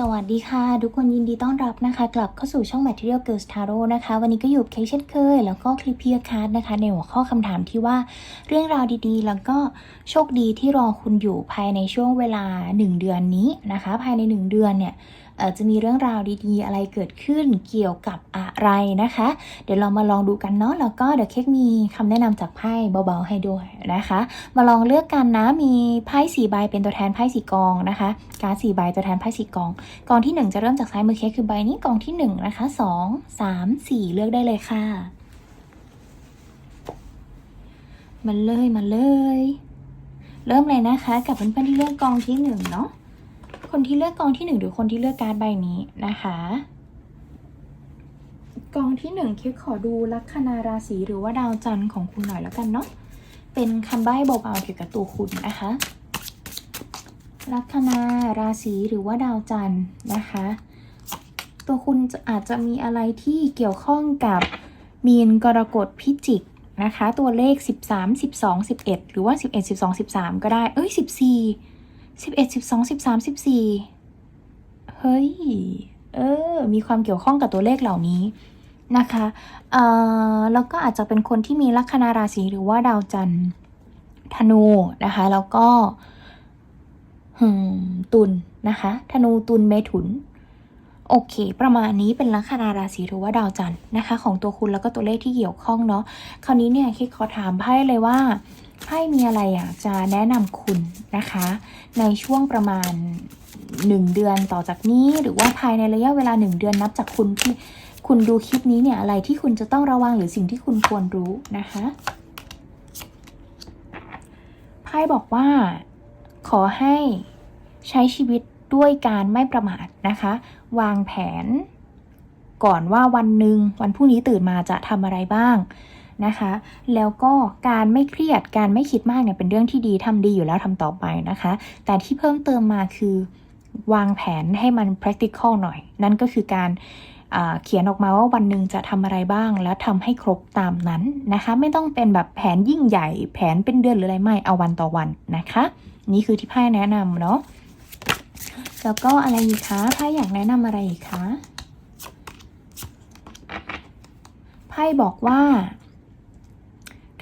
สวัสดีค่ะ ทุกคนยินดีต้อนรับนะคะ กลับเข้าสู่ช่อง Material Girls Tarot นะคะ วันนี้ก็อยู่เคเช่นเคย แล้วก็คลิปเพียร์คัสนะคะ ในหัวข้อคำถามที่ว่าเรื่องราวดีๆ แล้วก็โชคดีที่รอคุณอยู่ภายในช่วงเวลา 1 เดือนนี้นะคะ ภายใน 1 เดือนเนี่ย จะมีเรื่องราวดีๆ อะไรเกิดขึ้นเกี่ยวกับอะไรนะคะ เดี๋ยวเรามาลองดูกันเนาะแล้วก็เดี๋ยวเค้กมีคำแนะนำจากไพ่เบาๆให้ด้วยนะคะ มาลองเลือกกันนะมีไพ่สี่ใบเป็นตัวแทนไพ่สี่กองนะคะ การดสี่ใบตัวแทนไพ่สี่กอง กองที่หนึ่งจะเริ่มจากซ้ายมือเค้กคือใบนี้กองที่หนึ่งนะคะสองสามสี่เลือกได้เลยค่ะ มันเลยมาเลย เริ่มเลยนะคะ กับเพื่อนๆที่เลือกกองที่หนึ่งเนาะ คนที่เลือกกองที่หนึ่งหรือคนที่เลือกการดใบนี้นะคะ กองที่หนึ่งค้กขอดูลัคนาราศีหรือว่าดาวจันทร์ของคุณหน่อยแล้วกันเนาะเป็นคำใบ้เบาๆเกี่ยวกับตัวคุณนะคะลัคนาราศีหรือว่าดาวจันทร์นะคะ ตัวคุณจะอาจจะมีอะไรที่เกี่ยวข้องกับมีนกรกฎพิจิกนะคะ ตัวเลข 13 12 11 หรือว่า 11 12 13 ก็ได้ เอ้ย 14 11 12 13 14เฮ้ย เออ มีความเกี่ยวข้องกับตัวเลขเหล่านี้นะคะ เอ่อ แล้วก็อาจจะเป็นคนที่มีลัคนาราศีหรือว่าดาวจันทร์ธนูนะคะ แล้วก็หืมตุลนะคะ ธนูตุลเมถุน โอเค ประมาณนี้เป็นลัคนาราศีหรือว่าดาวจันทร์นะคะ ของตัวคุณแล้วก็ตัวเลขที่เกี่ยวข้องเนาะ คราวนี้เนี่ยคิดขอถามไพ่เลยว่า ไพ่มีอะไรอยากจะแนะนำคุณนะคะ ในช่วงประมาณ 1 เดือนต่อจากนี้ หรือว่าภายในระยะเวลา 1 เดือนนับจากคุณที่คุณดูคลิปนี้เนี่ยอะไรที่คุณจะต้องระวังหรือสิ่งที่คุณควรรู้นะคะไพ่บอกว่าขอให้ใช้ชีวิตด้วยการไม่ประมาทนะคะ วางแผนก่อนว่าวันหนึ่งวันพรุ่งนี้ตื่นมาจะทำอะไรบ้าง นะคะ แล้วก็การไม่เครียดการไม่คิดมากเนี่ยเป็นเรื่องที่ดีทำดีอยู่แล้วทำต่อไปนะคะ แต่ที่เพิ่มเติมมาคือวางแผนให้มัน practical หน่อย นั่นก็คือการเขียนออกมาว่าวันหนึ่งจะทำอะไรบ้างแล้วทำให้ครบตามนั้นนะคะ ไม่ต้องเป็นแบบแผนยิ่งใหญ่ แผนเป็นเดือนหรืออะไรไม่เอาวันต่อวันนะคะ นี่คือที่ไพ่แนะนำเนาะแล้วก็อะไรอีกคะไพ่อยากแนะนำอะไรอีกคะไพ่บอกว่า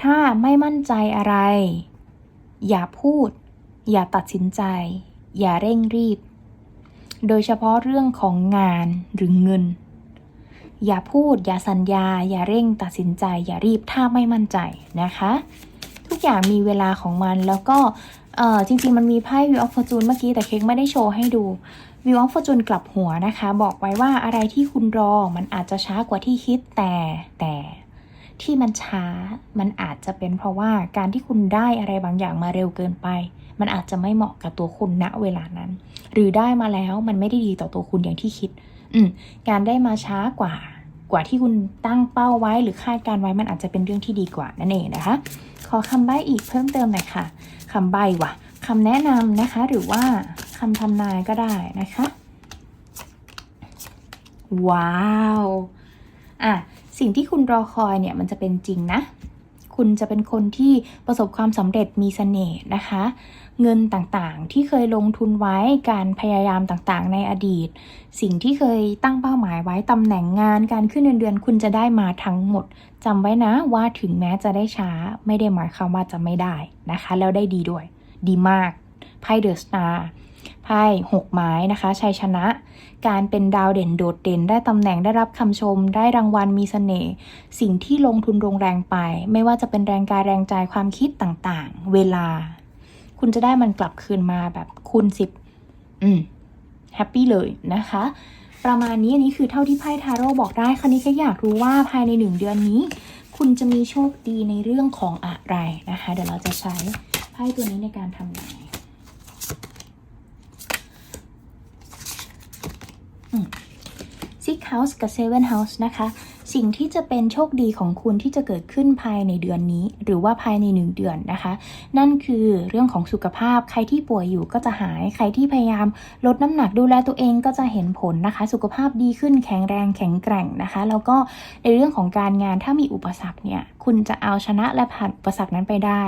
ถ้าไม่มั่นใจอะไร อย่าพูด อย่าตัดสินใจ อย่าเร่งรีบ โดยเฉพาะเรื่องของงานหรือเงิน อย่าพูด อย่าสัญญา อย่าเร่งตัดสินใจ อย่ารีบถ้าไม่มั่นใจนะคะ ทุกอย่างมีเวลาของมันแล้วก็เออจริงๆ มันมีไพ่ View of Fortune เมื่อกี้แต่เค้กไม่ได้โชว์ให้ดู View of Fortune กลับหัวนะคะ บอกไว้ว่าอะไรที่คุณรอมันอาจจะช้ากว่าที่คิดแต่แต่ ที่มันช้า มันอาจจะเป็นเพราะว่าการที่คุณได้อะไรบางอย่างมาเร็วเกินไป มันอาจจะไม่เหมาะกับตัวคุณณเวลานั้น หรือได้มาแล้วมันไม่ได้ดีต่อตัวคุณอย่างที่คิด อืมการได้มาช้ากว่า กว่าที่คุณตั้งเป้าไว้หรือคาดการไว้มันอาจจะเป็นเรื่องที่ดีกว่านั่นเองนะคะ ขอคำใบ้อีกเพิ่มเติมหน่อยค่ะคำใบ้ว่ะคำแนะนำนะคะ หรือว่าคำทำนายก็ได้นะคะ ว้าว อะ สิ่งที่คุณรอคอยเนี่ยมันจะเป็นจริงนะ คุณจะเป็นคนที่ประสบความสำเร็จมีเสน่ห์นะคะ เงินต่างๆที่เคยลงทุนไว้การพยายามต่างๆ ในอดีต สิ่งที่เคยตั้งเป้าหมายไว้ตำแหน่งงานการขึ้นเงินเดือนคุณจะได้มาทั้งหมดจำไว้นะว่าถึงแม้จะได้ช้าไม่ได้หมายความว่าจะไม่ได้นะคะ แล้วได้ดีด้วย ดีมากไพ่เดอะสตาร์ ไพ่หกไม้นะคะชัยชนะ การเป็นดาวเด่นโดดเด่น ได้ตำแหน่งได้รับคำชม ได้รางวัลมีเสน่ห์สิ่งที่ลงทุนลงแรงไป ไม่ว่าจะเป็นแรงกายแรงใจความคิดต่างๆ เวลา คุณจะได้มันกลับคืนมาแบบคูณสิบอืมแฮปปี้เลยนะคะ ประมาณนี้อันนี้คือเท่าที่ไพ่ทาโร่บอกได้คราวนี้ก็อยากรู้ว่าภายในหนึ่งเดือนนี้ คุณจะมีโชคดีในเรื่องของอะไรนะคะ เดี๋ยวเราจะใช้ไพ่ตัวนี้ในการทำน ซิกเฮาส์กับเซเว่นเฮาส์นะคะ สิ่งที่จะเป็นโชคดีของคุณที่จะเกิดขึ้นภายในเดือนนี้ หรือว่าภายในหนึ่งเดือนนะคะ นั่นคือเรื่องของสุขภาพใครที่ป่วยอยู่ก็จะหายใครที่พยายามลดน้ำหนักดูแลตัวเองก็จะเห็นผลนะคะ สุขภาพดีขึ้นแข็งแรงแข็งแกร่งนะคะ แล้วก็ในเรื่องของการงานถ้ามีอุปสรรคเนี่ยคุณจะเอาชนะและผ่านอุปสรรคนั้นไปได้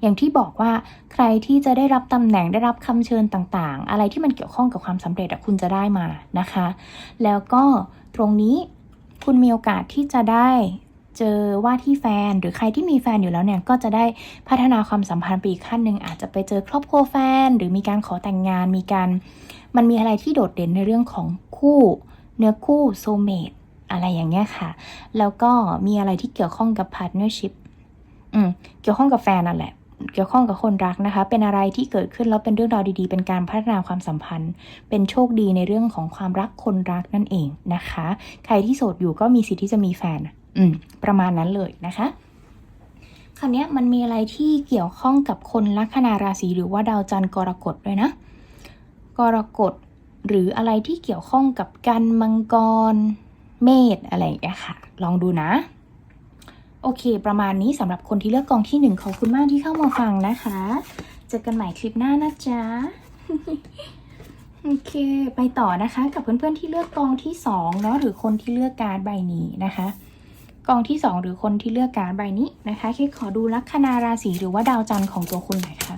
อย่างที่บอกว่าใครที่จะได้รับตำแหน่งได้รับคำเชิญต่างๆ อะไรที่มันเกี่ยวข้องกับความสำเร็จคุณจะได้มานะคะ แล้วก็ตรงนี้ คุณมีโอกาสที่จะได้เจอว่าที่แฟนหรือใครที่มีแฟนอยู่แล้วเนี่ยก็จะได้พัฒนาความสัมพันธ์ไปอีกขั้นหนึ่งอาจจะไปเจอครอบครัวแฟน หรือมีการขอแต่งงานมีการ มันมีอะไรที่โดดเด่นในเรื่องของคู่ เนื้อคู่โซเมตอะไรอย่างเงี้ยค่ะ แล้วก็มีอะไรที่เกี่ยวข้องกับ partnership อืมเกี่ยวข้องกับแฟนนั่นแหละ เกี่ยวข้องกับคนรักนะคะ เป็นอะไรที่เกิดขึ้นแล้วเป็นเรื่องราวดีๆ เป็นการพัฒนาความสัมพันธ์ เป็นโชคดีในเรื่องของความรักคนรักนั่นเองนะคะ ใครที่โสดอยู่ก็มีสิทธิ์ที่จะมีแฟน อืม ประมาณนั้นเลยนะคะคราวนี้มันมีอะไรที่เกี่ยวข้องกับคนลัคนาราศีหรือว่าดาวจันทร์กรกฎด้วยนะ กรกฎหรืออะไรที่เกี่ยวข้องกับกันมังกร เมษอะไรอย่างเงี้ยค่ะ ลองดูนะ โอเค ประมาณนี้สำหรับคนที่เลือกกองที่หนึ่งขอบคุณมากที่เข้ามาฟังนะคะ เจอกันใหม่คลิปหน้านะจ๊ะ โอเค ไปต่อนะคะ กับเพื่อนๆที่เลือกกองที่สองเนาะหรือคนที่เลือกการดใบนี้นะคะกองที่สองหรือคนที่เลือกการดใบนี้นะคะเคขอดูลัคนาราศีหรือว่าดาวจันทร์ของตัวคุณหน่อยค่ะ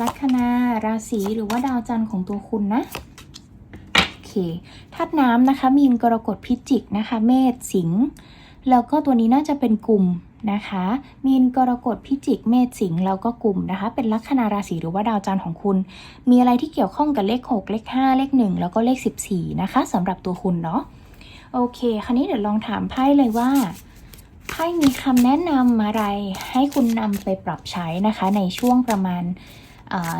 ลัคนาราศีหรือว่าดาวจันทร์ของตัวคุณนะโอเคธาตุน้ำนะคะ มีนกรกฎพิจิกนะคะ เมษสิงห์ แล้วก็ตัวนี้น่าจะเป็นกลุ่มนะคะ มีนกรกฎพิจิกเมษสิงห์แล้วก็กลุ่มนะคะ เป็นลัคนาราศีหรือว่าดาวจันทร์ของคุณ มีอะไรที่เกี่ยวข้องกับเลข 6 เลข 5 เลข 1 แล้วก็เลข 14 นะคะสำหรับตัวคุณเนาะโอเค คราวนี้เดี๋ยวลองถามไพ่เลยว่าไพ่มีคำแนะนำอะไรให้คุณนำไปปรับใช้นะคะ ในช่วงประมาณ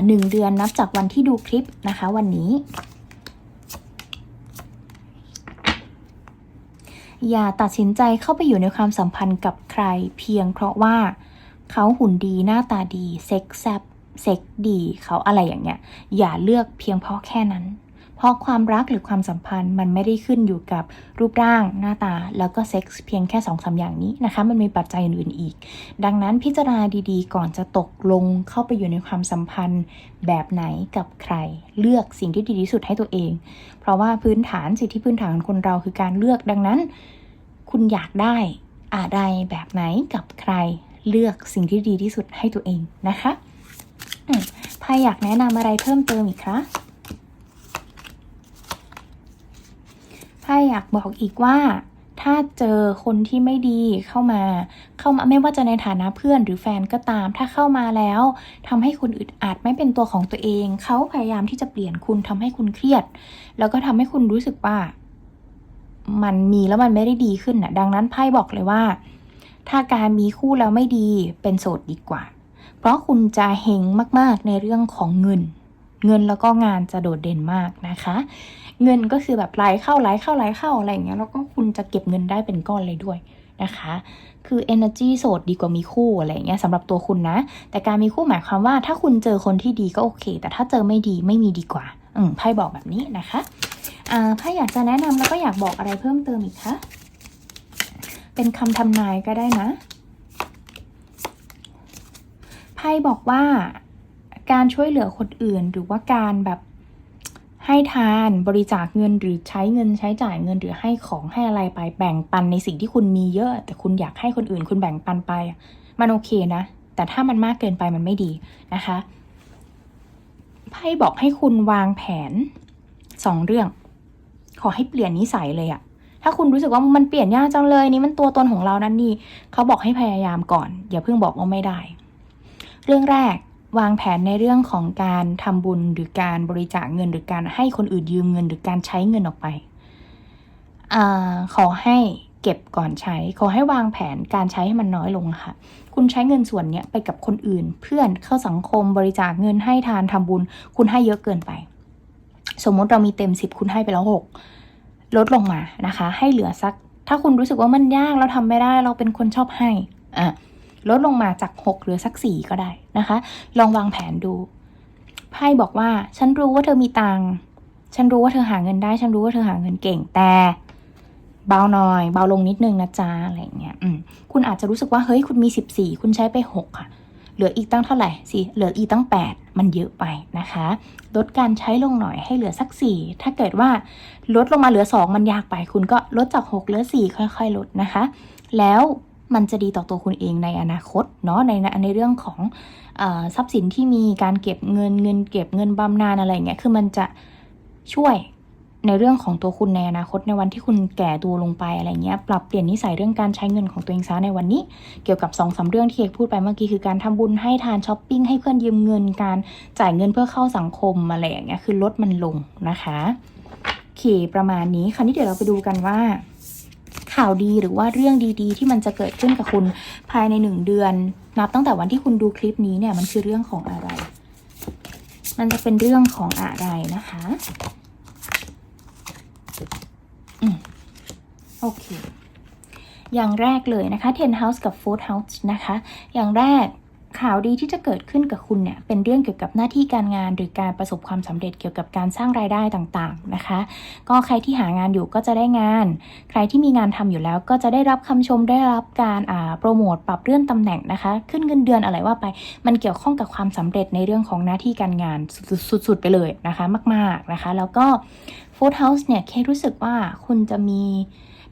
หนึ่งเดือนนับจากวันที่ดูคลิปนะคะ วันนี้ อย่าตัดสินใจเข้าไปอยู่ในความสัมพันธ์กับใคร เพียงเพราะว่าเขาหุ่นดีหน้าตาดีเซ็กแซบเซ็กดีเขาอะไรอย่างเงี้ย อย่าเลือกเพียงเพราะแค่นั้น เพราะความรักหรือความสัมพันธ์มันไม่ได้ขึ้นอยู่กับรูปร่างหน้าตา แล้วก็เซ็กส์เพียงแค่สองสาอย่างนี้นะคะ มันมีปัจจัยอื่นๆอีก ดังนั้นพิจารณาดีๆ ก่อนจะตกลงเข้าไปอยู่ในความสัมพันธ์แบบไหนกับใคร เลือกสิ่งที่ดีที่สุดให้ตัวเอง เพราะว่าพื้นฐานสิทธิพื้นฐานของคนเราคือการเลือกดังนั้น คุณอยากได้อะไรแบบไหนกับใคร เลือกสิ่งที่ดีที่สุดให้ตัวเองนะคะอืมพายอยากแนะนำอะไรเพิ่มเติมอีกคะพาย อยากบอกอีกว่า ถ้าเจอคนที่ไม่ดีเข้ามา เข้ามาไม่ว่าจะในฐานะเพื่อนหรือแฟนก็ตาม ถ้าเข้ามาแล้วทำให้คุณอึดอัดไม่เป็นตัวของตัวเอง เขาพยายามที่จะเปลี่ยนคุณทำให้คุณเครียด แล้วก็ทำให้คุณรู้สึกว่า มันมีแล้วมันไม่ได้ดีขึ้นน่ะดังนั้นไพ่บอกเลยว่า ถ้าการมีคู่แล้วไม่ดีเป็นโสดดีกว่า เพราะคุณจะเฮงมากๆในเรื่องของเงิน เงินแล้วก็งานจะโดดเด่นมากนะคะ เงินก็คือแบบไหลเข้าไหลเข้าไหลเข้าอะไรอย่างเงี้ยแล้วก็คุณจะเก็บเงินได้เป็นก้อนเลยด้วยนะคะ คือ energy โสดดีกว่ามีคู่อะไรอย่างเงี้ยสำหรับตัวคุณนะ แต่การมีคู่หมายความว่า ถ้าคุณเจอคนที่ดีก็โอเค แต่ถ้าเจอไม่ดีไม่มีดีกว่า อืมไพ่บอกแบบนี้นะคะอ่าถ้าอยากจะแนะนำแล้วก็อยากบอกอะไรเพิ่มเติมอีกคะเป็นคำทำนายก็ได้นะไพ่บอกว่าการช่วยเหลือคนอื่นหรือว่าการแบบ ให้ทานบริจาคเงินหรือใช้เงินใช้จ่ายเงินหรือให้ของให้อะไรไปแบ่งปันในสิ่งที่คุณมีเยอะ แต่คุณอยากให้คนอื่นคุณแบ่งปันไป มันโอเคนะ แต่ถ้ามันมากเกินไปมันไม่ดีนะคะไพ่บอกให้คุณวางแผนสองเรื่อง ขอให้เปลี่ยนนิสัยเลยอะถ้าคุณรู้สึกว่ามันเปลี่ยนยากจังเลยนี่มันตัวตนของเรานั่นนี่เขาบอกให้พยายามก่อน อย่าเพิ่งบอกว่าไม่ได้ เรื่องแรก วางแผนในเรื่องของการทำบุญหรือการบริจาคเงินหรือการให้คนอื่นยืมเงินหรือการใช้เงินออกไปอาขอให้เก็บก่อนใช้ ขอให้วางแผนการใช้ให้มันน้อยลงค่ะ คุณใช้เงินส่วนนี้ไปกับคนอื่น เพื่อนเข้าสังคมบริจาคเงินให้ทานทำบุญ คุณให้เยอะเกินไป สมมติเรามีเต็มสิบคุณให้ไปแล้วหกลดลงมานะคะ ให้เหลือสัก ถ้าคุณรู้สึกว่ามันยากเราทำไม่ได้ เราเป็นคนชอบให้อะ ลดลงมาจากหกเหลือสักสี่ก็ได้นะคะ ลองวางแผนดูไพ่บอกว่า ฉันรู้ว่าเธอมีตังค์ฉันรู้ว่าเธอหาเงินได้ ฉันรู้ว่าเธอหาเงินเก่งแต่เบาหน่อย เบาลงนิดนึงนะจ๊ะอะไรเงี้ยอืมคุณอาจจะรู้สึกว่าเฮ้ยคุณมี 14 คุณใช้ไป 6 ค่ะ เหลืออีกตั้งเท่าไหร่สิเหลืออีกตั้ง 8 มันเยอะไปนะคะ ลดการใช้ลงหน่อยให้เหลือสัก 4 ถ้าเกิดว่าลดลงมาเหลือ 2 มันยากไป คุณก็ลดจาก 6 เหลือ 4 ค่อย ๆ ลดนะคะ แล้ว มันจะดีต่อตัวคุณเองในอนาคตเนาะในในเรื่องของอทรัพย์สินที่มีการเก็บเงินเงิน เก็บเงินบำนาญอะไรเงี้ยคือมันจะช่วยในเรื่องของตัวคุณในอนาคตในวันที่คุณแก่ตัวลงไปอะไรเงี้ยปรับเปลี่ยนนิสัยเรื่องการใช้เงินของตัวเองซะในวันนี้ เกี่ยวกับ2อสาเรื่องที่เอกพูดไปเมื่อกี้คือการทำบุญให้ทานช้อปปิ้งให้เพื่อนยืมเงินการจ่ายเงินเพื่อเข้าสังคมอะไรอย่างเงี้ยคือลดมันลงนะคะโอเคประมาณนี้คราวนี้เดี๋ยวเราไปดูกันว่า ข่าวดีหรือว่าเรื่องดีๆ ที่มันจะเกิดขึ้นกับคุณภายในหนึ่งเดือน นับตั้งแต่วันที่คุณดูคลิปนี้เนี่ยมันคือเรื่องของอะไร มันจะเป็นเรื่องของอะไรนะคะอืมโอเค อย่างแรกเลยนะคะ Ten House กับ Fourth House นะคะ อย่างแรก ข่าวดีที่จะเกิดขึ้นกับคุณเนี่ยเป็นเรื่องเกี่ยวกับหน้าที่การงาน หรือการประสบความสำเร็จเกี่ยวกับการสร้างรายได้ต่างๆนะคะ ก็ใครที่หางานอยู่ก็จะได้งาน ใครที่มีงานทำอยู่แล้วก็จะได้รับคำชมได้รับการอ่าโปรโมทปรับเลื่อนตำแหน่งนะคะ ขึ้นเงินเดือนอะไรว่าไป มันเกี่ยวข้องกับความสำเร็จในเรื่องของหน้าที่การงานสุดๆไปเลยนะคะ มาก ๆนะคะ แล้วก็ Fourth House เนี่ยเครู้สึกว่าคุณจะมี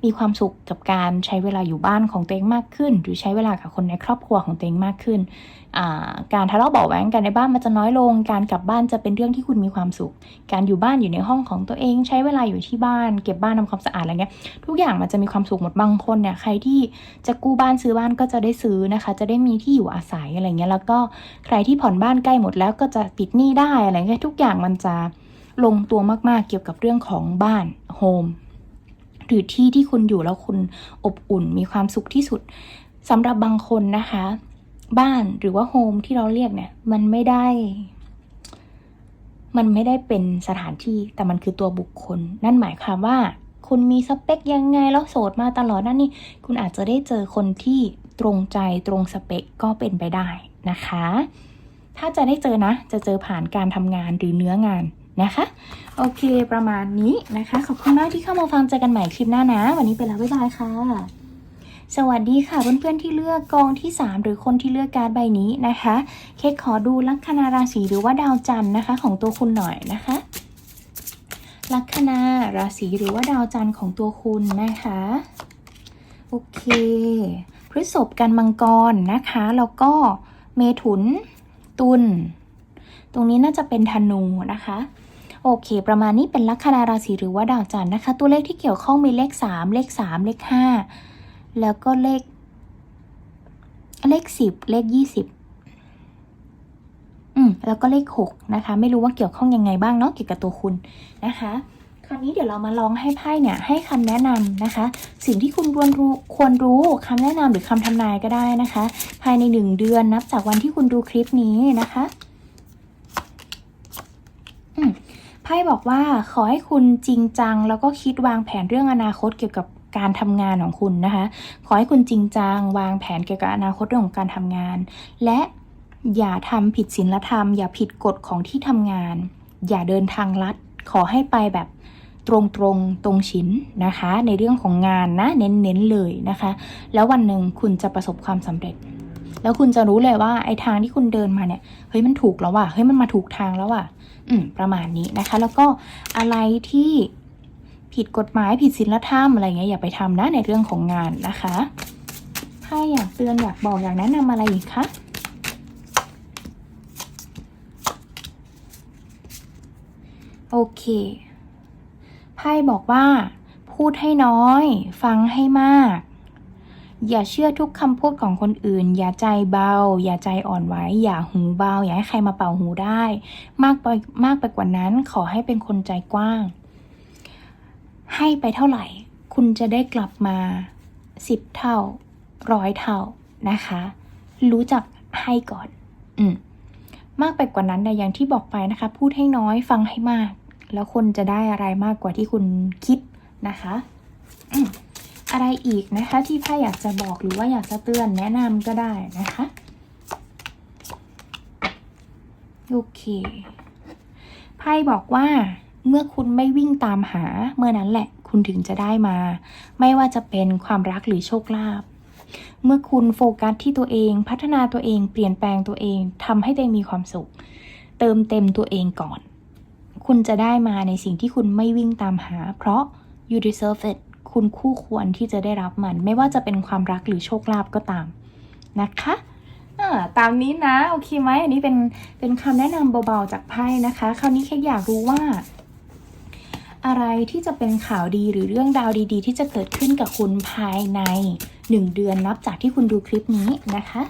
มีความสุขกับการใช้เวลาอยู่บ้านของตัวเองมากขึ้น หรือใช้เวลากับคนในครอบครัวของตัวเองมากขึ้น การทะเลาะเบาะแว้งกันในบ้านมันจะน้อยลง การกลับบ้านจะเป็นเรื่องที่คุณมีความสุข การอยู่บ้านอยู่ในห้องของตัวเอง ใช้เวลาอยู่ที่บ้าน เก็บบ้านทำความสะอาดอะไรเงี้ย ทุกอย่างมันจะมีความสุขหมด บางคนเนี่ยใครที่จะกู้บ้านซื้อบ้านก็จะได้ซื้อนะคะ จะได้มีที่อยู่อาศัยอะไรเงี้ย แล้วก็ใครที่ผ่อนบ้านใกล้หมดแล้วก็จะปิดหนี้ได้อะไรเงี้ย ทุกอย่างมันจะลงตัวมากๆเกี่ยวกับเรื่องของบ้านโฮม หรือที่ที่คุณอยู่แล้วคุณอบอุ่นมีความสุขที่สุดสำหรับบางคนนะคะ บ้านหรือว่าโฮมที่เราเรียกเนี่ย มันไม่ได้ มันไม่ได้เป็นสถานที่แต่มันคือตัวบุคคล นั่นหมายความว่า คุณมีสเปคยังไงแล้วโสดมาตลอดนั่นนี่ คุณอาจจะได้เจอคนที่ตรงใจตรงสเปคก็เป็นไปได้นะคะ ถ้าจะได้เจอนะ จะเจอผ่านการทำงานหรือเนื้องาน นะคะ โอเคประมาณนี้นะคะ ขอบคุณมากที่เข้ามาฟังเจอกันใหม่คลิปหน้านะ วันนี้ไปแล้วบ๊ายบายค่ะ สวัสดีค่ะเพื่อนๆที่เลือกกองที่ 3 หรือคนที่เลือกการ์ดใบนี้นะคะ เคกขอดูลัคนาราศีหรือว่าดาวจันทร์นะคะ ของตัวคุณหน่อยนะคะลัคนาราศีหรือว่าดาวจันทร์ของตัวคุณนะคะ โอเค พฤษภกันมังกรนะคะ แล้วก็เมถุน ตุล ตรงนี้น่าจะเป็นธนูนะคะ โอเค ประมาณนี้เป็นลัคนาราศีหรือว่าดาวจันทร์นะคะ ตัวเลขที่เกี่ยวข้องมีเลข 3 เลข 3 เลข 5 แล้วก็เลข เลข 10 เลข 20 อืม แล้วก็เลข 6 นะคะ ไม่รู้ว่าเกี่ยวข้องยังไงบ้างเนาะเกี่ยวกับตัวคุณนะคะคราวนี้เดี๋ยวเรามาลองให้ไพ่เนี่ยให้คำแนะนำนะคะ สิ่งที่คุณควรรู้ควรรู้คำแนะนำหรือคำทำนายก็ได้นะคะ ภายในหนึ่งเดือนนับจากวันที่คุณดูคลิปนี้นะคะ อืม ไพ่บอกว่าขอให้คุณจริงจัง แล้วก็คิดวางแผนเรื่องอนาคตเกี่ยวกับการทำงานของคุณนะคะ ขอให้คุณจริงจัง วางแผนเกี่ยวกับอนาคตเรื่องของการทำงาน และอย่าทำผิดศีลธรรม อย่าผิดกฎของที่ทำงาน อย่าเดินทางลัด ขอให้ไปแบบตรงตรงตรงชิ้นนะคะ ในเรื่องของงานนะ เน้นๆเลยนะคะ แล้ววันหนึ่งคุณจะประสบความสำเร็จ แล้วคุณจะรู้เลยว่าไอ้ทางที่คุณเดินมาเนี่ยเฮ้ยมันถูกแล้วว่ะเฮ้ยมันมาถูกทางแล้วว่ะอืมประมาณนี้นะคะ แล้วก็อะไรที่ผิดกฎหมายผิดศีลธรรมอะไรเงี้ยอย่าไปทำนะในเรื่องของงานนะคะถ้าอยากเตือนอยากบอกอยากแนะนำอะไรอีกคะโอเคไพ่บอกว่า พูดให้น้อย ฟังให้มาก อย่าเชื่อทุกคำพูดของคนอื่น อย่าใจเบา อย่าใจอ่อนไหว อย่าหูเบา อย่าให้ใครมาเป่าหูได้ มากไปมากไปกว่านั้นขอให้เป็นคนใจกว้าง ให้ไปเท่าไหร่ คุณจะได้กลับมาสิบเท่าร้อยเท่านะคะ รู้จักให้ก่อน อืมมากไปกว่านั้นนะอย่างที่บอกไปนะคะ พูดให้น้อยฟังให้มาก แล้วคนจะได้อะไรมากกว่าที่คุณคิดนะคะ อะไรอีกนะคะ ที่ไพ่อยากจะบอกหรือว่าอยากจะเตือนแนะนำก็ได้นะคะโอเคไพ่บอกว่าเมื่อคุณไม่วิ่งตามหาเมื่อนั้นแหละคุณคุณถึงจะได้มา ไม่ว่าจะเป็นความรักหรือโชคลาภเมื่อคุณโฟกัสที่ตัวเอง พัฒนาตัวเอง เปลี่ยนแปลงตัวเองทำให้ตัวเองมีความสุข เติมเต็มตัวเองก่อน คุณจะได้มาในสิ่งที่คุณไม่วิ่งตามหา เพราะ you deserve it คุณคู่ควรที่จะได้รับมัน ไม่ว่าจะเป็นความรักหรือโชคลาภก็ตามนะคะตามนี้นะ โอเคไหมอันนี้เป็นเป็นคำแนะนำเบาๆจากไพ่นะคะ คราวนี้แค่อยากรู้ว่า อะไรที่จะเป็นข่าวดีหรือเรื่องราวดี ๆ ที่จะเกิดขึ้นกับคุณภายใน 1 เดือนนับจากที่คุณดูคลิปนี้นะคะ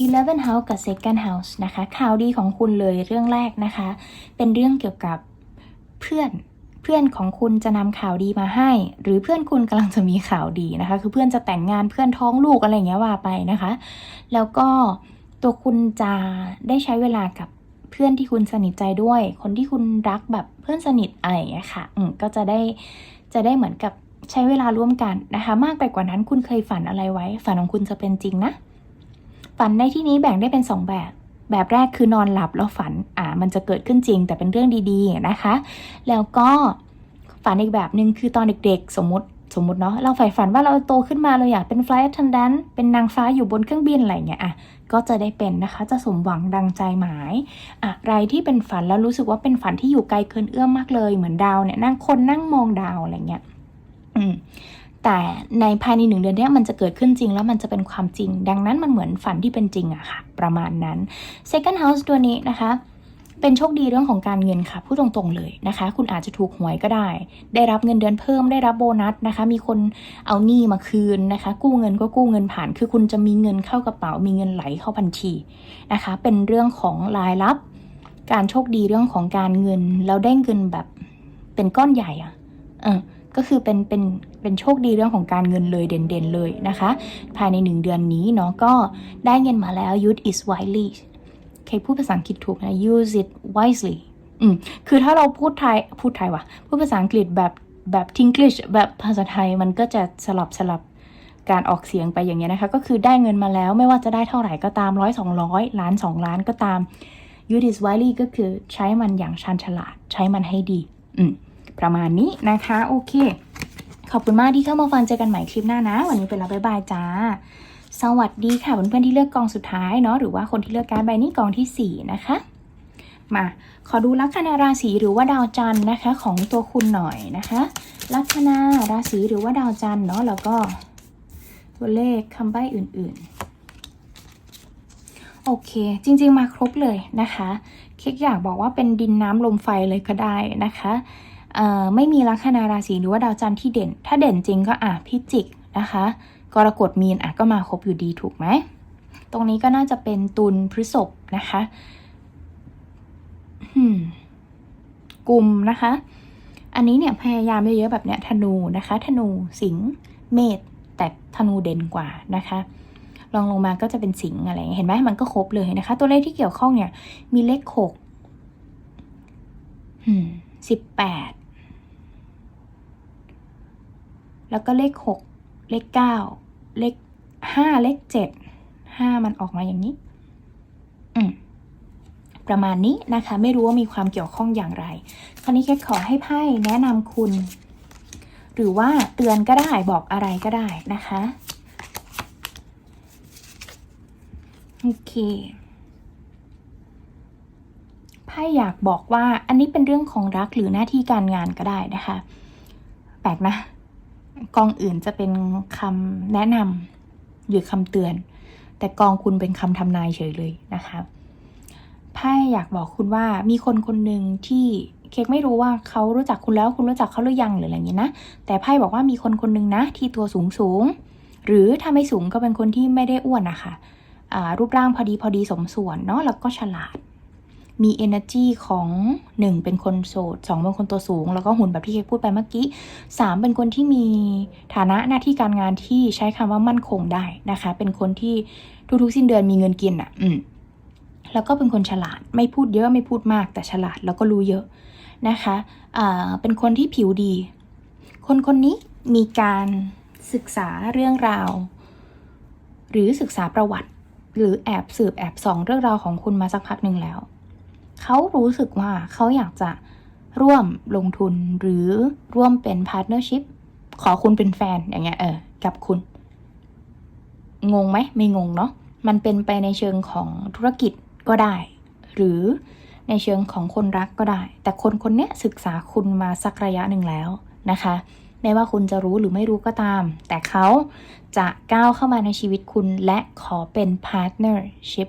11 House กับ Second House นะคะ ข่าวดีของคุณเลยเรื่องแรกนะคะ เป็นเรื่องเกี่ยวกับเพื่อนเพื่อนของคุณจะนำข่าวดีมาให้ หรือเพื่อนคุณกำลังจะมีข่าวดีนะคะ คือเพื่อนจะแต่งงานเพื่อนท้องลูกอะไรอย่างเงี้ยว่าไปนะคะ แล้วก็ตัวคุณจะได้ใช้เวลากับเพื่อนที่คุณสนิทใจด้วย คนที่คุณรักแบบเพื่อนสนิทอะไรอย่างเงี้ยค่ะ อืมก็จะได้จะได้เหมือนกับใช้เวลาร่วมกันนะคะ มากไปกว่านั้นคุณเคยฝันอะไรไว้ ฝันของคุณจะเป็นจริงนะ ฝันในที่นี้แบ่งได้เป็น 2 แบบ แบบแรกคือนอนหลับแล้วฝันอ่ามันจะเกิดขึ้นจริง แต่เป็นเรื่องดีๆนะคะ แล้วก็ฝันอีกแบบหนึ่งคือตอนเด็กๆ สมมติสมมติเนาะเราใฝ่ฝันว่าเราโตขึ้นมาเราอยากเป็น flight attendant เป็นนางฟ้าอยู่บนเครื่องบินอะไรเงี้ยอะก็จะได้เป็นนะคะจะสมหวังดังใจหมายอะไรที่เป็นฝันแล้วรู้สึกว่าเป็นฝันที่อยู่ไกลเกินเอื้อมมากเลย เหมือนดาวเนี่ยนั่งคนนั่งมองดาวอะไรเงี้ย แต่ในภายในหนึ่งเดือนนี้มันจะเกิดขึ้นจริงแล้วมันจะเป็นความจริง ดังนั้นมันเหมือนฝันที่เป็นจริงอะค่ะ ประมาณนั้น second house ตัวนี้นะคะเป็นโชคดีเรื่องของการเงินค่ะพูดตรงๆเลยนะคะ คุณอาจจะถูกหวยก็ได้ ได้รับเงินเดือนเพิ่มได้รับโบนัสนะคะ มีคนเอาหนี้มาคืนนะคะ กู้เงินก็กู้เงินผ่าน คือคุณจะมีเงินเข้ากระเป๋า มีเงินไหลเข้าบัญชีนะคะ เป็นเรื่องของรายรับ การโชคดีเรื่องของการเงิน แล้วได้เงินแบบเป็นก้อนใหญ่อะเออ ก็คือเป็นเป็นเป็นโชคดีเรื่องของการเงินเลยเด่นๆเลยนะคะ ภายในหนึ่งเดือนนี้เนาะก็ได้เงินมาแล้ว use it wisely เคยพูดภาษาอังกฤษถูกนะ use it wisely อืมคือถ้าเราพูดไทยพูดไทยวะพูดภาษาอังกฤษแบบแบบทิงก i ชแบบภาษาไทยมันก็จะสลับสลับการออกเสียงไปอย่างเงี้ยนะคะ ก็คือได้เงินมาแล้วไม่ว่าจะได้เท่าไหร่ก็ตามร้อยสองร้อยล้านสองล้านก็ตาม use it wisely ก็คือใช้มันอย่างชาญฉลาด ใช้มันให้ดี อืม ประมาณนี้นะคะ โอเค ขอบคุณมากที่เข้ามาฟังเจอกันใหม่คลิปหน้านะ วันนี้เป็นลาบ๊ายบายจ้า สวัสดีค่ะเพื่อนๆที่เลือกกองสุดท้ายเนาะหรือว่าคนที่เลือกการใบนี้กองที่ 4 นะคะมา ขอดูลัคนาราศีหรือว่าดาวจันทร์นะคะ ของตัวคุณหน่อยนะคะ ลัคนาราศีหรือว่าดาวจันทร์เนาะแล้วก็ ตัวเลขคำใบ้อื่นๆ โอเค จริง ๆ มาครบเลยนะคะ เค้กอยากบอกว่าเป็นดินน้ำลมไฟเลยก็ได้นะคะ ไม่มีลัคนาราศีหรือว่าดาวจันทร์ที่เด่น ถ้าเด่นจริงก็อะพิจิกนะคะกรกฎมีนอะก็มาครบอยู่ดีถูกไหมตรงนี้ก็น่าจะเป็นตุลพฤษภนะคะอืมกลุ่มนะคะ อันนี้เนี่ยพยายามเยอะๆแบบเนี้ยธนูนะคะ ธนูสิงห์เมษแต่ธนูเด่นกว่านะคะลองลงมาก็จะเป็นสิงห์อะไรเงี้ยเห็นไหมมันก็ครบเลยนะคะ ตัวเลขที่เกี่ยวข้องเนี่ย มีเลขหกสิบแปด แล้วก็เลขหกเลขเก้าเลขห้าเลขเจ็ดห้ามันออกมาอย่างนี้ อืมประมาณนี้นะคะ ไม่รู้ว่ามีความเกี่ยวข้องอย่างไร คราวนี้แค่ขอให้ไพ่แนะนำคุณ หรือว่าเตือนก็ได้บอกอะไรก็ได้นะคะโอเคไพ่อยากบอกว่าอันนี้เป็นเรื่องของรักหรือหน้าที่การงานก็ได้นะคะ แปลกนะ กองอื่นจะเป็นคำแนะนำหรือคำเตือน แต่กองคุณเป็นคำทำนายเฉยเลยนะคะไพ่อยากบอกคุณว่ามีคนคนหนึ่งที่เค้กไม่รู้ว่าเขารู้จักคุณแล้วคุณรู้จักเขาหรือยังหรืออะไรอย่างนี้นะแต่ไพ่บอกว่ามีคนคนหนึ่งนะที่ตัวสูงสูงหรือถ้าไม่สูงก็เป็นคนที่ไม่ได้อ้วนนะคะอ่ารูปร่างพอดีพอดีสมส่วนเนาะแล้วก็ฉลาด มี energy ของ 1 เป็นคนโสด2เป็นคนตัวสูง แล้วก็หุ่นแบบที่เคพูดไปเมื่อกี้ 3 เป็นคนที่มีฐานะหน้าที่การงานที่ใช้คำว่ามั่นคงได้นะคะ เป็นคนที่ทุกๆ สิ้นเดือนมีเงินกินอะ่ะ อืมแล้วก็เป็นคนฉลาดไม่พูดเยอะไม่พูดมากแต่ฉลาดแล้วก็รู้เยอะนะคะอ่าเป็นคนที่ผิวดี คนคนนี้มีการศึกษาเรื่องราว หรือศึกษาประวัติ หรือแอบสืบแอบส่องเรื่องราวของคุณมาสักพักหนึ่งแล้ว เขารู้สึกว่าเขาอยากจะร่วมลงทุนหรือร่วมเป็นพาร์ทเนอร์ชิพขอคุณเป็นแฟนอย่างเงี้ยเออ กับคุณ งงไหมไม่งงเนาะมันเป็นไปในเชิงของธุรกิจก็ได้ หรือในเชิงของคนรักก็ได้ แต่คนคนเนี้ยศึกษาคุณมาสักระยะหนึ่งแล้วนะคะ ไม่ว่าคุณจะรู้หรือไม่รู้ก็ตาม แต่เขาจะก้าวเข้ามาในชีวิตคุณและขอเป็นพาร์ทเนอร์ชิพ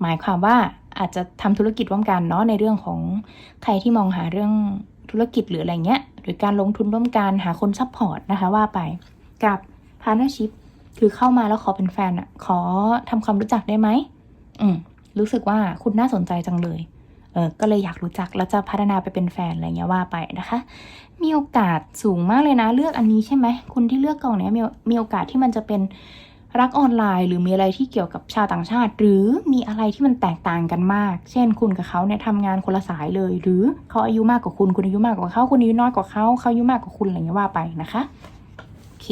หมายความว่า อาจจะทำธุรกิจร่วมกันเนาะในเรื่องของใครที่มองหาเรื่องธุรกิจหรืออะไรเงี้ยหรือการลงทุนร่วมกันหาคนซัพพอร์ตนะคะว่าไปกับพาร์ทเนอร์ชิพคือเข้ามาแล้วขอเป็นแฟนอะขอทำความรู้จักได้ไหมอืมรู้สึกว่าคุณน่าสนใจจังเลยเออก็เลยอยากรู้จักแล้วจะพัฒนาไปเป็นแฟนอะไรเงี้ยว่าไปนะคะ มีโอกาสสูงมากเลยนะเลือกอันนี้ใช่ไหมคุณที่เลือกกล่องเนี้ยมีมีโอกาสที่มันจะเป็น รักออนไลน์ หรือมีอะไรที่เกี่ยวกับชาวต่างชาติ หรือมีอะไรที่มันแตกต่างกันมาก เช่นคุณกับเขาเนี่ยทำงานคนละสายเลย หรือเขาอายุมากกว่าคุณ คุณอายุมากกว่าเขาคุณอายุน้อยกว่าเขาเขาอายุมากกว่าคุณอะไรเงี้ยว่าไปนะคะโอเค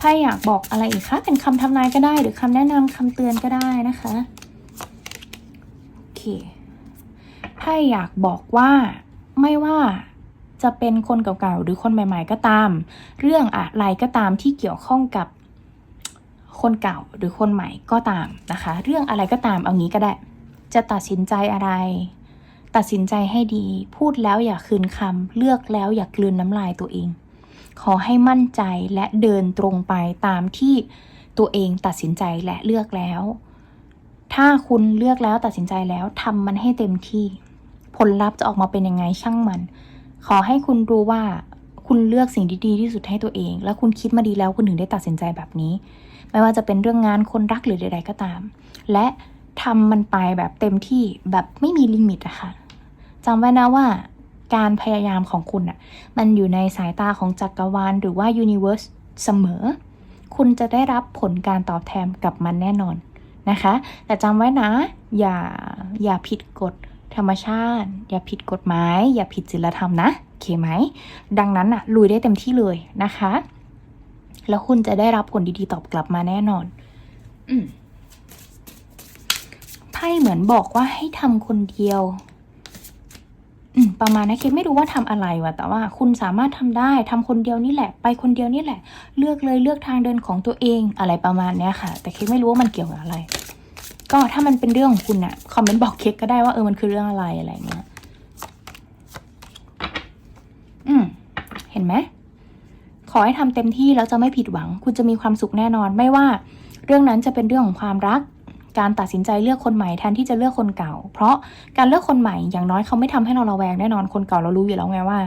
ถ้าอยากบอกอะไรอีกคะเป็นคำทำนายก็ได้ หรือคำแนะนำคำเตือนก็ได้นะคะโอเคถ้าอยากบอกว่าไม่ว่าจะเป็นคนเก่าๆหรือคนใหม่ ๆ ก็ตาม เรื่องอะไรก็ตามที่เกี่ยวข้องกับ คนเก่าหรือคนใหม่ก็ตามนะคะ เรื่องอะไรก็ตามเอางี้ก็ได้ จะตัดสินใจอะไร ตัดสินใจให้ดี พูดแล้วอย่าคืนคำเลือกแล้วอย่ากลืนน้ำลายตัวเอง ขอให้มั่นใจและเดินตรงไปตามที่ตัวเองตัดสินใจและเลือกแล้ว ถ้าคุณเลือกแล้วตัดสินใจแล้วทำมันให้เต็มที่ ผลลัพธ์จะออกมาเป็นยังไงช่างมัน ขอให้คุณรู้ว่าคุณเลือกสิ่งที่ดีที่สุดให้ตัวเอง และคุณคิดมาดีแล้วคุณถึงได้ตัดสินใจแบบนี้ ไม่ว่าจะเป็นเรื่องงานคนรักหรือใดๆก็ตาม และทำมันไปแบบเต็มที่แบบไม่มีลิมิตอะค่ะจำไว้นะว่าการพยายามของคุณอะมันอยู่ในสายตาของจักรวาลหรือว่ายูนิเวอร์สเสมอ คุณจะได้รับผลการตอบแทนกลับมันแน่นอนนะคะ แต่จำไว้นะ อย่าอย่าผิดกฎธรรมชาติ อย่าผิดกฎหมาย อย่าผิดศีลธรรมนะโอเคไหม ดังนั้นน่ะลุยได้เต็มที่เลยนะคะ แล้วคุณจะได้รับผลดีๆตอบกลับมาแน่นอน อืมไพ่เหมือนบอกว่าให้ทำคนเดียว อืม ประมาณนะเคไม่รู้ว่าทำอะไรวะแต่ว่าคุณสามารถทำได้ทำคนเดียวนี่แหละ ไปคนเดียวนี่แหละ เลือกเลยเลือกทางเดินของตัวเองอะไรประมาณเนี้ยค่ะ แต่เคไม่รู้ว่ามันเกี่ยวกับอะไร ก็ถ้ามันเป็นเรื่องของคุณอะคอมเมนต์บอกเค้กก็ได้ว่าเออมันคือเรื่องอะไรอะไรเงี้ย อืม เห็นไหม ขอให้ทำเต็มที่แล้วจะไม่ผิดหวัง คุณจะมีความสุขแน่นอน ไม่ว่า เรื่องนั้นจะเป็นเรื่องของความรัก การตัดสินใจเลือกคนใหม่แทนที่จะเลือกคนเก่า เพราะการเลือกคนใหม่อย่างน้อยเขาไม่ทำให้เราระแวงแน่นอนคนเก่าเรารู้อยู่แล้วไงว่า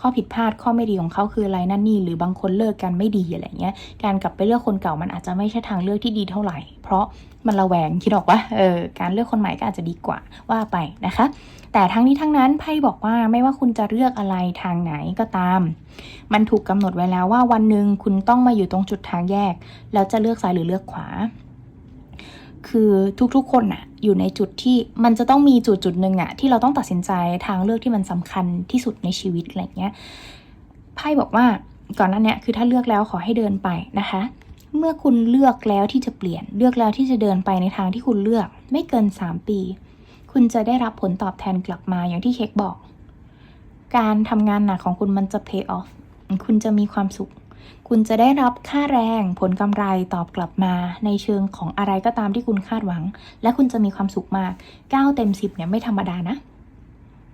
ข้อผิดพลาดข้อไม่ดีของเขาคืออะไรนั่นนี่หรือบางคนเลิกกันไม่ดีอะไรเงี้ยการกลับไปเลือกคนเก่ามันอาจจะไม่ใช่ทางเลือกที่ดีเท่าไหร่ เพราะมันระแวงคิดออกว่าเออการเลือกคนใหม่ก็อาจจะดีกว่าว่าไปนะคะ แต่ทั้งนี้ทั้งนั้นไพ่บอกว่าไม่ว่าคุณจะเลือกอะไรทางไหนก็ตาม มันถูกกำหนดไว้แล้วว่าวันหนึ่งคุณต้องมาอยู่ตรงจุดทางแยก แล้วจะเลือกซ้ายหรือเลือกขวา คือทุกๆคนน่ะอยู่ในจุดที่มันจะต้องมีจุดจุดหนึ่งอะที่เราต้องตัดสินใจทางเลือกที่มันสำคัญที่สุดในชีวิตอะไรเงี้ยไพ่บอกว่าก่อนหน้าเนี้ยคือถ้าเลือกแล้วขอให้เดินไปนะคะ เมื่อคุณเลือกแล้วที่จะเปลี่ยนเลือกแล้วที่จะเดินไปในทางที่คุณเลือก ไม่เกิน 3 ปี คุณจะได้รับผลตอบแทนกลับมาอย่างที่เค้กบอก การทำงานหนักของคุณมันจะ pay off คุณจะมีความสุข คุณจะได้รับค่าแรงผลกำไรตอบกลับมา ในเชิงของอะไรก็ตามที่คุณคาดหวัง และคุณจะมีความสุขมาก 9 เต็ม 10 เนี่ยไม่ธรรมดานะ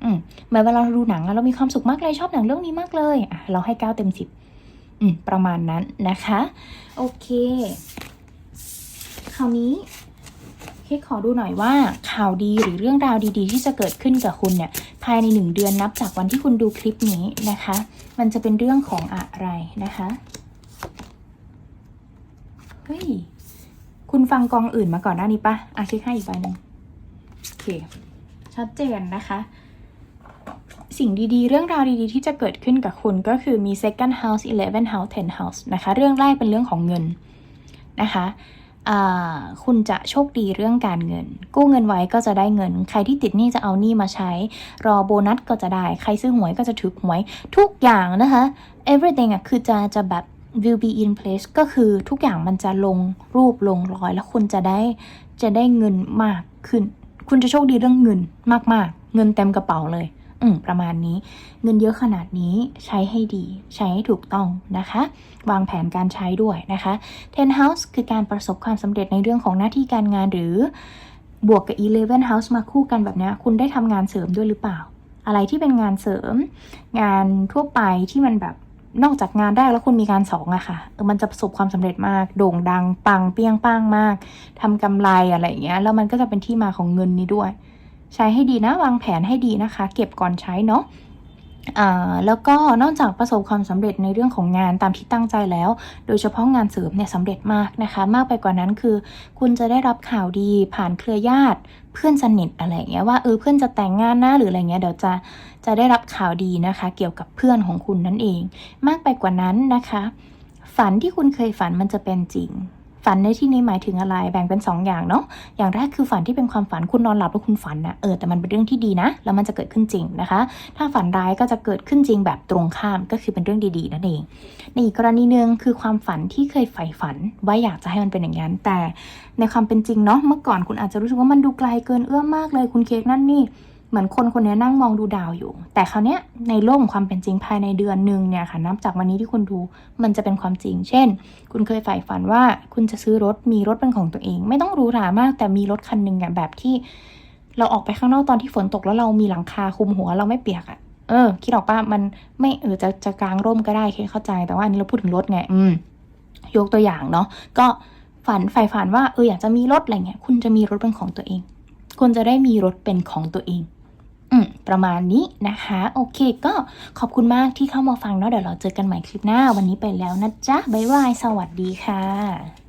อืมเหมือนเวลาเราดูหนังอะเรามีความสุขมากเลยชอบหนังเรื่องนี้มากเลยอะเราให้ 9 เต็ม 10 อืมประมาณนั้นนะคะ โอเค คราวนี้ ค้กขอดูหน่อยว่าข่าวดีหรือเรื่องราวดีๆ ที่จะเกิดขึ้นกับคุณเนี่ยภายในหนึ่งเดือนนับจากวันที่คุณดูคลิปนี้นะคะ มันจะเป็นเรื่องของอะไรนะคะเฮ้ยคุณฟังกองอื่นมาก่อนหน้านี้ปะอะเช็คให้อีกใบหนึ่งโอเค ชัดเจนนะคะสิ่งดีๆ เรื่องราวดีๆ ที่จะเกิดขึ้นกับคุณก็คือมี second house 11 house 10 house นะคะ เรื่องแรกเป็นเรื่องของเงินนะคะ คุณจะโชคดีเรื่องการเงิน กู้เงินไว้ก็จะได้เงิน ใครที่ติดหนี้จะเอาหนี้มาใช้ รอโบนัสก็จะได้ ใครซื้อหวยก็จะถูกหวย ทุกอย่างนะคะ everything อะคือจะจะแบบ will be in place ก็คือทุกอย่างมันจะลงรูปลงรอย แล้วคุณจะได้จะได้เงินมากขึ้น คุณจะโชคดีเรื่องเงินมากๆ เงินเต็มกระเป๋าเลย อืมประมาณนี้ เงินเยอะขนาดนี้ใช้ให้ดี ใช้ให้ถูกต้องนะคะ วางแผนการใช้ด้วยนะคะ Ten House คือการประสบความสำเร็จในเรื่องของหน้าที่การงานหรือบวกกับ Eleven House มาคู่กันแบบนี้คุณได้ทำงานเสริมด้วยหรือเปล่า อะไรที่เป็นงานเสริม งานทั่วไปที่มันแบบนอกจากงานแรกแล้วคุณมีงานสองอะค่ะมันจะประสบความสำเร็จมาก โด่งดัง ปังเปี้ยงป้างมากทำกำไรอะไรอย่างเงี้ย แล้วมันก็จะเป็นที่มาของเงินนี้ด้วย ใช้ให้ดีนะ วางแผนให้ดีนะคะ เก็บก่อนใช้เนาะแล้วก็นอกจากประสบความสำเร็จในเรื่องของงานตามที่ตั้งใจแล้ว โดยเฉพาะงานเสริมเนี่ยสำเร็จมากนะคะ มากไปกว่านั้นคือ คุณจะได้รับข่าวดีผ่านเครือญาติ เพื่อนสนิทอะไรเงี้ยว่าเออเพื่อนจะแต่งงานนะหรืออะไรเงี้ยเดี๋ยวจะจะได้รับข่าวดีนะคะ เกี่ยวกับเพื่อนของคุณนั่นเอง มากไปกว่านั้นนะคะ ฝันที่คุณเคยฝันมันจะเป็นจริง ฝันในที่นี้หมายถึงอะไร แบ่งเป็นสองอย่างเนาะ อย่างแรกคือฝันที่เป็นความฝันคุณนอนหลับแล้วคุณฝันนะเออ แต่มันเป็นเรื่องที่ดีนะ แล้วมันจะเกิดขึ้นจริงนะคะ ถ้าฝันร้ายก็จะเกิดขึ้นจริงแบบตรงข้ามก็คือเป็นเรื่องดีๆนั่นเอง ในอีกกรณีหนึ่งคือความฝันที่เคยใฝ่ฝันว่าอยากจะให้มันเป็นอย่างนั้น แต่ในความเป็นจริงเนาะ เมื่อก่อนคุณอาจจะรู้สึกว่ามันดูไกลเกินเอื้อมมากเลย คุณเค้กนั่นนี่ เหมือนคนคนนี้นั่งมองดูดาวอยู่ แต่คราวเนี้ยในโลกของความเป็นจริงภายในเดือนหนึ่งเนี่ยค่ะนับจากวันนี้ที่คุณดูมันจะเป็นความจริง เช่น คุณเคยใฝ่ฝันว่าคุณจะซื้อรถมีรถเป็นของตัวเอง ไม่ต้องหรูหรามาก แต่มีรถคันหนึ่งอะแบบที่ เราออกไปข้างนอกตอนที่ฝนตกแล้วเรามีหลังคาคุมหัวเราไม่เปียกอะเออคิดออกปะมันไม่เออจะจะกลางร่มก็ได้เคเข้าใจ แต่ว่าอันนี้เราพูดถึงรถไงอืมยกตัวอย่างเนาะก็ฝันใฝ่ฝันว่าเอออยากจะมีรถอะไรเงี้ยคุณจะมีรถเป็นของตัวเองคุณจะได้มีรถเป็นของตัวเอง อืมประมาณนี้นะคะ โอเคก็ขอบคุณมากที่เข้ามาฟังเนาะเดี๋ยวเราเจอกันใหม่คลิปหน้า วันนี้ไปแล้วนะจ๊ะบ๊ายบาย สวัสดีค่ะ